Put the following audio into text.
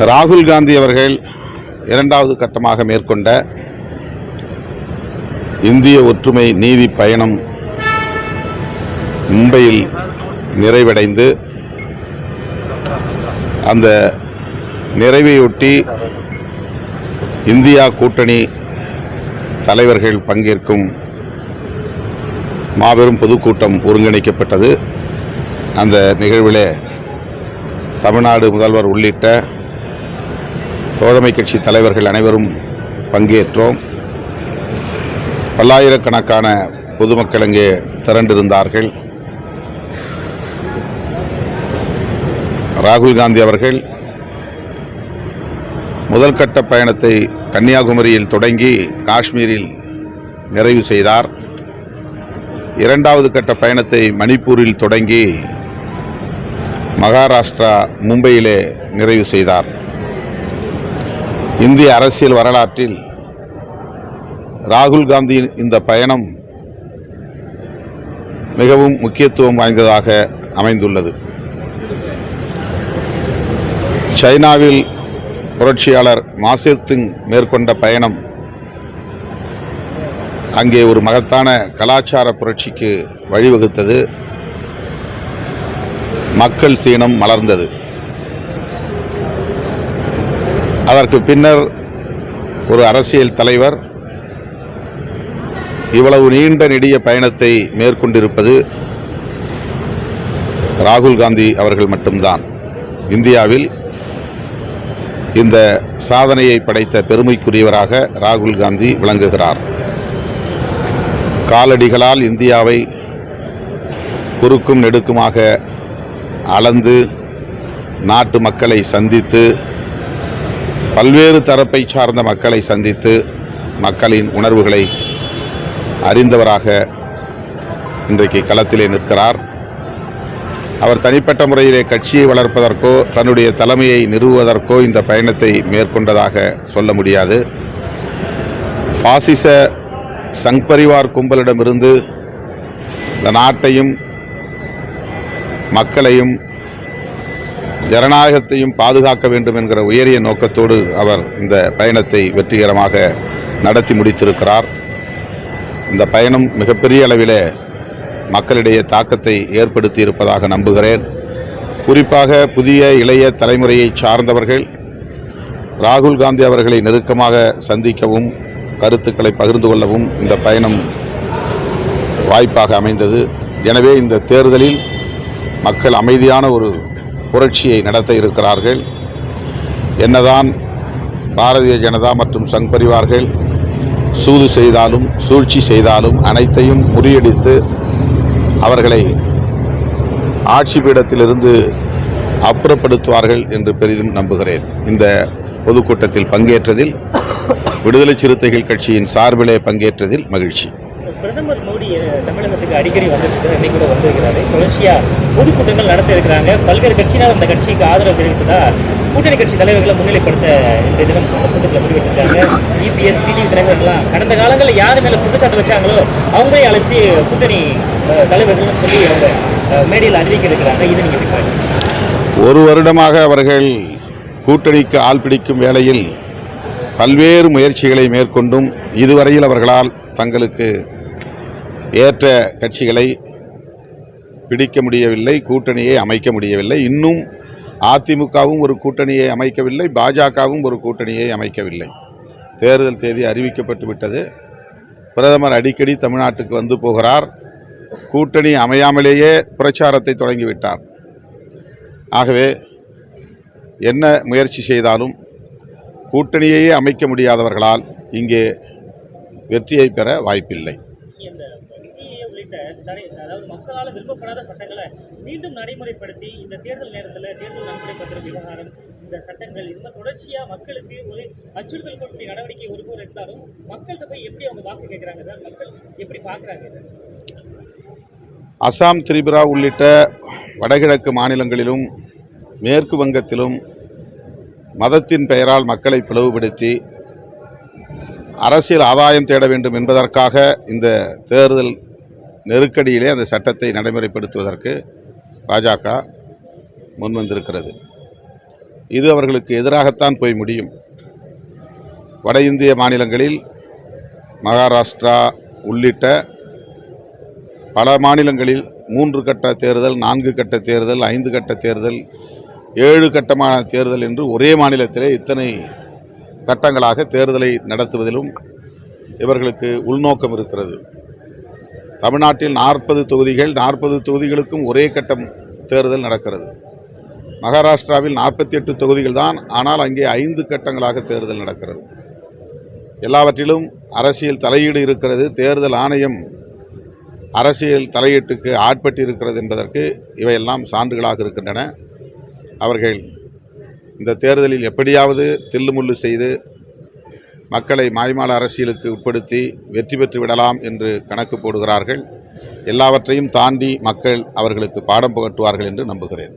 ராகுல் காந்தி அவர்கள் இரண்டாவது கட்டமாக மேற்கொண்ட இந்திய ஒற்றுமை நீதி பயணம் மும்பையில் நிறைவடைந்து அந்த நிறைவையொட்டி இந்தியா கூட்டணி தலைவர்கள் பங்கேற்கும் மாபெரும் பொதுக்கூட்டம் ஒருங்கிணைக்கப்பட்டது. அந்த நிகழ்விலே தமிழ்நாடு முதல்வர் உள்ளிட்ட தோழமை கட்சி தலைவர்கள் அனைவரும் பங்கேற்றோம். பல்லாயிரக்கணக்கான பொதுமக்கள் அங்கே திரண்டிருந்தார்கள். ராகுல் காந்தி அவர்கள் முதல் கட்ட பயணத்தை கன்னியாகுமரியில் தொடங்கி காஷ்மீரில் நிறைவு செய்தார். இரண்டாவது கட்ட பயணத்தை மணிப்பூரில் தொடங்கி மகாராஷ்டிரா மும்பையிலே நிறைவு செய்தார். இந்திய அரசியல் வரலாற்றில் ராகுல் காந்தியின் இந்த பயணம் மிகவும் முக்கியத்துவம் வாய்ந்ததாக அமைந்துள்ளது. சைனாவில் புரட்சியாளர் மாசேத்துங் மேற்கொண்ட பயணம் அங்கே ஒரு மகத்தான கலாச்சார புரட்சிக்கு வழிவகுத்தது. மக்கள் சீனம் மலர்ந்தது. அதற்கு பின்னர் ஒரு அரசியல் தலைவர் இவ்வளவு நீண்ட நெடிய பயணத்தை மேற்கொண்டிருப்பது ராகுல் காந்தி அவர்கள் மட்டும்தான். இந்தியாவில் இந்த சாதனையை படைத்த பெருமைக்குரியவராக ராகுல் காந்தி விளங்குகிறார். காலடிகளால் இந்தியாவை குறுக்கும் நெடுக்குமாக அளந்து நாட்டு மக்களை சந்தித்து பல்வேறு தரப்பை சார்ந்த மக்களை சந்தித்து மக்களின் உணர்வுகளை அறிந்தவராக இன்றைக்கு களத்திலே நிற்கிறார். அவர் தனிப்பட்ட முறையிலே கட்சியை வளர்ப்பதற்கோ தன்னுடைய தலைமையை நிறுவுவதற்கோ இந்த பயணத்தை மேற்கொண்டதாக சொல்ல முடியாது. பாசிச சங்பரிவார் கும்பலிடமிருந்து இந்த நாட்டையும் மக்களையும் ஜனநாயகத்தையும் பாதுகாக்க வேண்டும் என்கிற உயரிய நோக்கத்தோடு அவர் இந்த பயணத்தை வெற்றிகரமாக நடத்தி முடித்திருக்கிறார். இந்த பயணம் மிகப்பெரிய அளவிலே மக்களிடையே தாக்கத்தை ஏற்படுத்தி இருப்பதாக நம்புகிறேன். குறிப்பாக புதிய இளைய தலைமுறையை சார்ந்தவர்கள் ராகுல் காந்தி அவர்களை நெருக்கமாக சந்திக்கவும் கருத்துக்களை பகிர்ந்து கொள்ளவும் இந்த பயணம் வாய்ப்பாக அமைந்தது. எனவே இந்த தேர்தலில் மக்கள் அமைதியான ஒரு புரட்சியை நடத்த இருக்கிறார்கள். என்னதான் பாரதிய ஜனதா மற்றும் சங் பரிவார்கள் சூது செய்தாலும் சூழ்ச்சி செய்தாலும் அனைத்தையும் முறியடித்து அவர்களை ஆட்சி பீடத்திலிருந்து அப்புறப்படுத்துவார்கள் என்று பெரிதும் நம்புகிறேன். இந்த பொதுக்கூட்டத்தில் பங்கேற்றதில் விடுதலை சிறுத்தைகள் கட்சியின் சார்பிலே பங்கேற்றதில் மகிழ்ச்சி. பிரதமர் மோடி தமிழகத்துக்கு அடிக்கடி வந்திருக்காரு இன்னைக்கு கூட வந்திருக்கிறாரு. தொடர்ச்சியா பொதுக்கூட்டங்கள் நடத்த இருக்கிறாங்க பல்வேறு கட்சியினர் அந்த கட்சிக்கு ஆதரவு தெரிவித்ததா கூட்டணி கட்சி தலைவர்களை முன்னிலைப்படுத்த இந்த தினம் கூட்டத்தில் முடிவெடுத்திருக்காங்க. இபிஎஸ் டிடிவி தலைவர்கள்லாம். கடந்த காலங்களில் யார் மேல குற்றச்சாட்டு வச்சாங்களோ அவங்களே அழைச்சி கூட்டணி அஹ், தலைவர்கள்னு சொல்லி அவங்க மேடையில் அறிவிக்க இருக்கிறாங்க. இது நீங்க எப்படி ஒரு வருடமாக அவர்கள் கூட்டணிக்கு ஆள் பிடிக்கும் வேளையில் பல்வேறு முயற்சிகளை மேற்கொண்டும் இதுவரையில் அவர்களால் தங்களுக்கு ஏற்ற கட்சிகளை பிடிக்க முடியவில்லை கூட்டணியை அமைக்க முடியவில்லை. இன்னும் அதிமுகவும் ஒரு கூட்டணியை அமைக்கவில்லை பாஜகவும் ஒரு கூட்டணியை அமைக்கவில்லை. தேர்தல் தேதி அறிவிக்கப்பட்டு விட்டது. பிரதமர் அடிக்கடி தமிழ்நாட்டுக்கு வந்து போகிறார். கூட்டணி அமையாமலேயே பிரச்சாரத்தை தொடங்கிவிட்டார் ஆகவே என்ன முயற்சி செய்தாலும் கூட்டணியையே அமைக்க முடியாதவர்களால் இங்கே வெற்றியை பெற வாய்ப்பில்லை. தடை அதாவது மக்களால் விரும்பப்படாத சட்டங்களை மீண்டும் நடைமுறைப்படுத்தி இந்த தேர்தல் நேரத்தில் தேர்தல் நன்கொடை பத்திர விவகாரம் இந்த சட்டங்கள் இந்த தொடர்ச்சியாக மக்களுக்கு ஒரு அச்சுறுத்தல் கொடுக்கிற நடவடிக்கை ஒரு போர் இருந்தாலும் மக்கள்கிட்ட போய் எப்படி அவங்க வாக்கு கேட்குறாங்க சார்? மக்கள் எப்படி பார்க்குறாங்க அசாம் திரிபுரா உள்ளிட்ட வடகிழக்கு மாநிலங்களிலும் மேற்கு வங்கத்திலும் மதத்தின் பெயரால் மக்களை பிளவுபடுத்தி அரசியல் ஆதாயம் தேட வேண்டும் என்பதற்காக இந்த தேர்தல் நெருக்கடியிலே அந்த சட்டத்தை நடைமுறைப்படுத்துவதற்கு பாஜக முன்வந்திருக்கிறது. இது அவர்களுக்கு எதிராகத்தான் போய் முடியும். வட இந்திய மாநிலங்களில் மகாராஷ்டிரா உள்ளிட்ட பல மாநிலங்களில் மூன்று கட்ட தேர்தல் நான்கு கட்ட தேர்தல் ஐந்து கட்ட தேர்தல் ஏழு கட்டமான தேர்தல் என்று ஒரே மாநிலத்திலே இத்தனை கட்டங்களாக தேர்தலை நடத்துவதிலும் இவர்களுக்கு உள்நோக்கம் இருக்கிறது. தமிழ்நாட்டில் நாற்பது தொகுதிகள் நாற்பது தொகுதிகளுக்கும் ஒரே கட்டம் தேர்தல் நடக்கிறது. மகாராஷ்டிராவில் நாற்பத்தி எட்டு தொகுதிகள் தான் ஆனால் அங்கே ஐந்து கட்டங்களாக தேர்தல் நடக்கிறது. எல்லாவற்றிலும் அரசியல் தலையீடு இருக்கிறது. தேர்தல் ஆணையம் அரசியல் தலையீட்டுக்கு ஆட்பட்டு இருக்கிறது என்பதற்கு இவையெல்லாம் சான்றுகளாக இருக்கின்றன. அவர்கள் இந்த தேர்தலில் எப்படியாவது தில்லுமுள்ளு செய்து மக்களை மாய்மால அரசியலுக்கு உட்படுத்தி வெற்றி பெற்று விடலாம் என்று கணக்கு போடுகிறார்கள். எல்லாவற்றையும் தாண்டி மக்கள் அவர்களுக்கு பாடம் புகட்டுவார்கள் என்று நம்புகிறேன்.